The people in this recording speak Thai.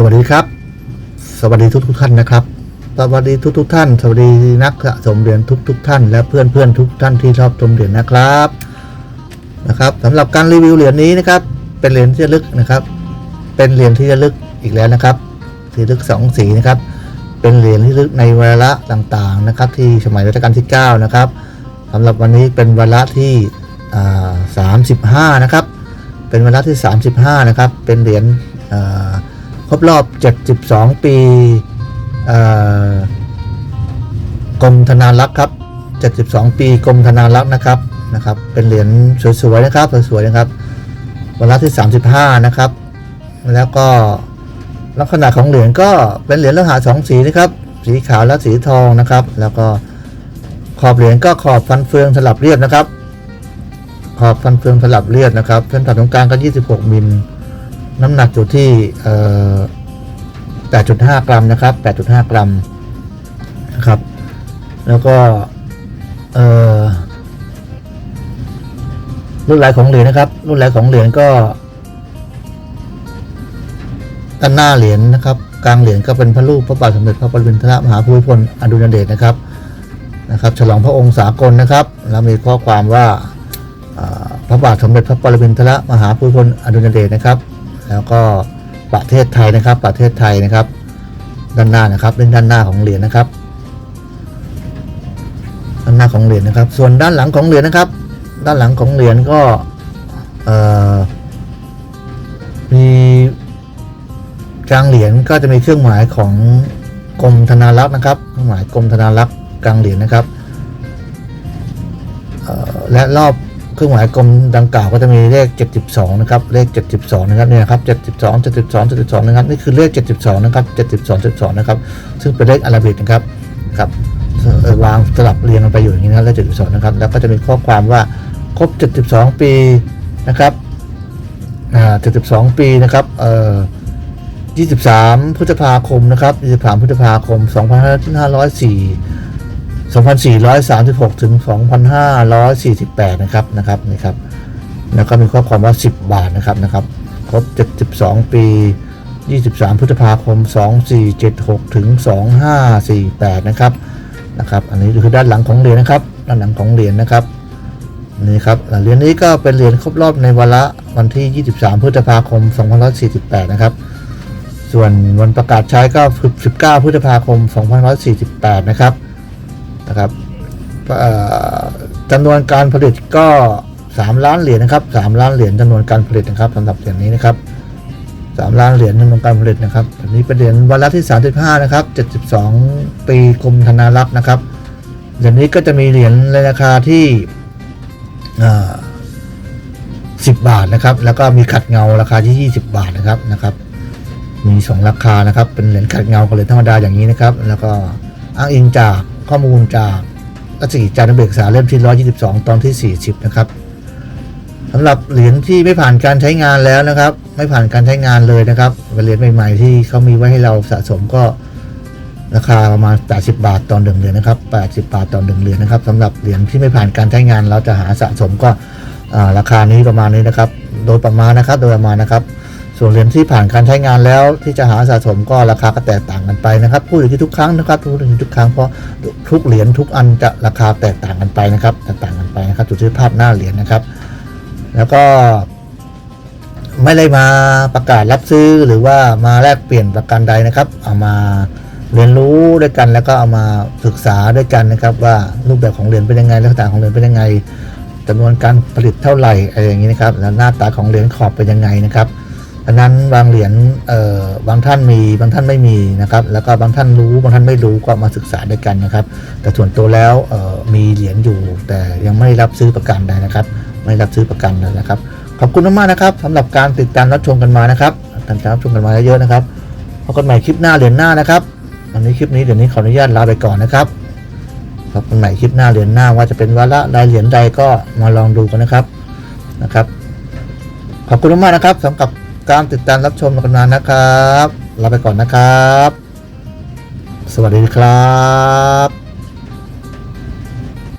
สวัสดีครับ สวัสดีทุกทุกท่านนะครับ สวัสดีทุกทุกท่าน สวัสดีนักสะสมเหรียญทุกทุกท่าน และเพื่อนเพื่อนทุกท่านที่ชอบชมเหรียญนะครับนะครับสำหรับการรีวิวเหรียญนี้นะครับ เป็นเหรียญที่ระลึกนะครับ เป็นเหรียญที่ระลึกอีกแล้วนะครับที่ลึกสองสีนะครับ เป็นเหรียญที่ลึกในวาระต่างๆนะครับ ที่สมัยรัชกาลที่ 9 นะครับสำหรับวันนี้เป็นวาระที่อ่า35นะครับ เป็นวาระที่ 35 นะครับ เป็นเหรียญอ่า ครบรอบ 72 ปีกรมธนารักษ์ครับ 72 ปีกรมธนารักษ์นะครับนะครับ เป็นเหรียญสวยๆนะครับสวยๆนะครับวาระที่ 35 นะครับ แล้วก็ลักษณะของเหรียญก็เป็นเหรียญโลหะสองสีนะครับ สีขาวและสีทองนะครับ แล้วก็ขอบเหรียญก็ขอบฟันเฟืองสลับเรียบนะครับ ขอบฟันเฟืองสลับเรียบนะครับเส้นผ่านตรงกลางก็ 26 มิล น้ำหนักอยู่ที่เอ่อ8.5 กรัมนะครับ 8.5 กรัมนะครับ แล้วก็รุ่นลายของเหรียญนะครับ รุ่นลายของเหรียญก็ ด้านหน้าเหรียญนะครับ กลางเหรียญก็เป็นพระรูปพระบาทสมเด็จพระปรมินทรมหาภูมิพลอดุลยเดชนะครับ นะครับ ฉลองพระองค์สากลนะครับ แล้วมีข้อความว่าอ่าพระบาทสมเด็จพระปรมินทรมหาภูมิพลอดุลยเดชนะครับ แล้วก็ประเทศไทยนะครับ ประเทศไทยนะครับ ด้านหน้านะครับเล่นด้านหน้าของเหรียญนะครับ ด้านหน้าของเหรียญนะครับ ส่วนด้านหลังของเหรียญนะครับ ด้านหลังของเหรียญก็มีกลางเหรียญก็จะมีเครื่องหมายของกรมธนารักษ์นะครับ เครื่องหมายกรมธนารักษ์กลางเหรียญนะครับและรอบ เครื่องหมายกรมดังกล่าวก็จะมีเลข 72 นะครับ เลข 72 นะครับเนี่ยครับ 72 72 72 นะครับ นี่คือเลข 72 นะครับ 72 72 นะครับ ซึ่งเป็นเลขอาราบิกนะครับครับวางสลับเรียงกันไปอยู่อย่างนี้นะเลข 72 นะครับ แล้วก็จะมีข้อความว่าครบ 72 ปีนะครับอ่า72 ปีนะครับเอ่อ23 พฤษภาคมนะครับ23 พฤษภาคม 2504 2436 ถึง 2548 นะครับนะครับนี่ครับ แล้วก็มีข้อความว่า 10 บาทนะครับนะครับ ครบ 72 ปี 23 พฤษภาคม 2476 ถึง 2548 นะครับนะครับ อันนี้คือด้านหลังของเหรียญนะครับ ด้านหลังของเหรียญนะครับนี่ครับเหรียญนี้ก็เป็นเหรียญครบรอบในวาระวันที่ 23 พฤษภาคม 2548 นะครับ ส่วนวันประกาศใช้ก็ 19 พฤษภาคม 2548 นะครับ นะครับจำนวนการผลิตก็ 3 ล้านเหรียญนะครับ 3 ล้านเหรียญจำนวนการผลิตนะครับสำหรับเหรียญนี้นะครับ 3 ล้านเหรียญจำนวนการผลิตนะครับอันนี้เป็นเหรียญวันละที่ 35 นะครับ 72 ปีกรมธนารักษ์นะครับเหรียญนี้ก็จะมีเหรียญในราคาที่10 บาทนะครับ แล้วก็มีขัดเงาราคาที่ 20 บาทนะครับนะครับ มี 2 ราคานะครับ เป็นเหรียญขัดเงากับเหรียญธรรมดาอย่างนี้นะครับ แล้วก็อ้างอิงจาก ข้อมูลจากรัชกิจจานุเบกษาเล่มที่ 122 ตอนที่ 40 นะครับสำหรับเหรียญที่ไม่ผ่านการใช้งานแล้วนะครับ ไม่ผ่านการใช้งานเลยนะครับเป็นเหรียญใหม่ๆที่เขามีไว้ให้เราสะสมก็ราคาประมาณ 80 บาทต่อหนึ่งเหรียญนะครับ 80 บาทต่อหนึ่งเหรียญนะครับสำหรับเหรียญที่ไม่ผ่านการใช้งานเราจะหาสะสมก็ราคานี้ประมาณนี้นะครับ โดยประมาณนะครับ โดยประมาณนะครับ ส่วนเหรียญที่ผ่านการใช้งานแล้วที่จะหาสะสมก็ราคาก็แตกต่างกันไปนะครับพูดอย่างที่ทุกครั้งนะครับพูดอย่างที่ทุกครั้งเพราะทุกเหรียญทุกอันจะราคาแตกต่างกันไปนะครับแตกต่างกันไปนะครับจุดที่ภาพหน้าเหรียญนะครับ แล้วก็ไม่ได้มาประกาศรับซื้อหรือว่ามาแลกเปลี่ยนประกันใดนะครับ เอามาเรียนรู้ด้วยกันแล้วก็เอามาศึกษาด้วยกันนะครับ ว่ารูปแบบของเหรียญเป็นยังไงลักษณะของเหรียญเป็นยังไงจำนวนการผลิตเท่าไหร่อะไรอย่างนี้นะครับ แล้วหน้าตาของเหรียญขอบเป็นยังไงนะครับ ดังนั้นบางเหรียญบางท่านมีบางท่านไม่มีนะครับ แล้วก็บางท่านรู้บางท่านไม่รู้ก็มาศึกษาด้วยกันนะครับ แต่ส่วนตัวแล้วมีเหรียญอยู่ แต่ยังไม่รับซื้อประกันใดนะครับ ไม่รับซื้อประกันนะครับ ขอบคุณมากๆนะครับสำหรับการติดตามรับชมกันมานะครับติดตามรับชมกันมาเยอะๆนะครับพบกันใหม่คลิปหน้าเหรียญหน้านะครับวันนี้คลิปนี้เดี๋ยวนี้ขออนุญาตลาไปก่อนนะครับพบกันใหม่คลิปหน้าเหรียญหน้าว่าจะเป็นวาระใดเหรียญใดก็มาลองดูกันนะครับนะครับ ขอบคุณมากนะครับสำหรับ การติดตามรับชมกันมานะครับลาไปก่อนนะครับ สวัสดีครับ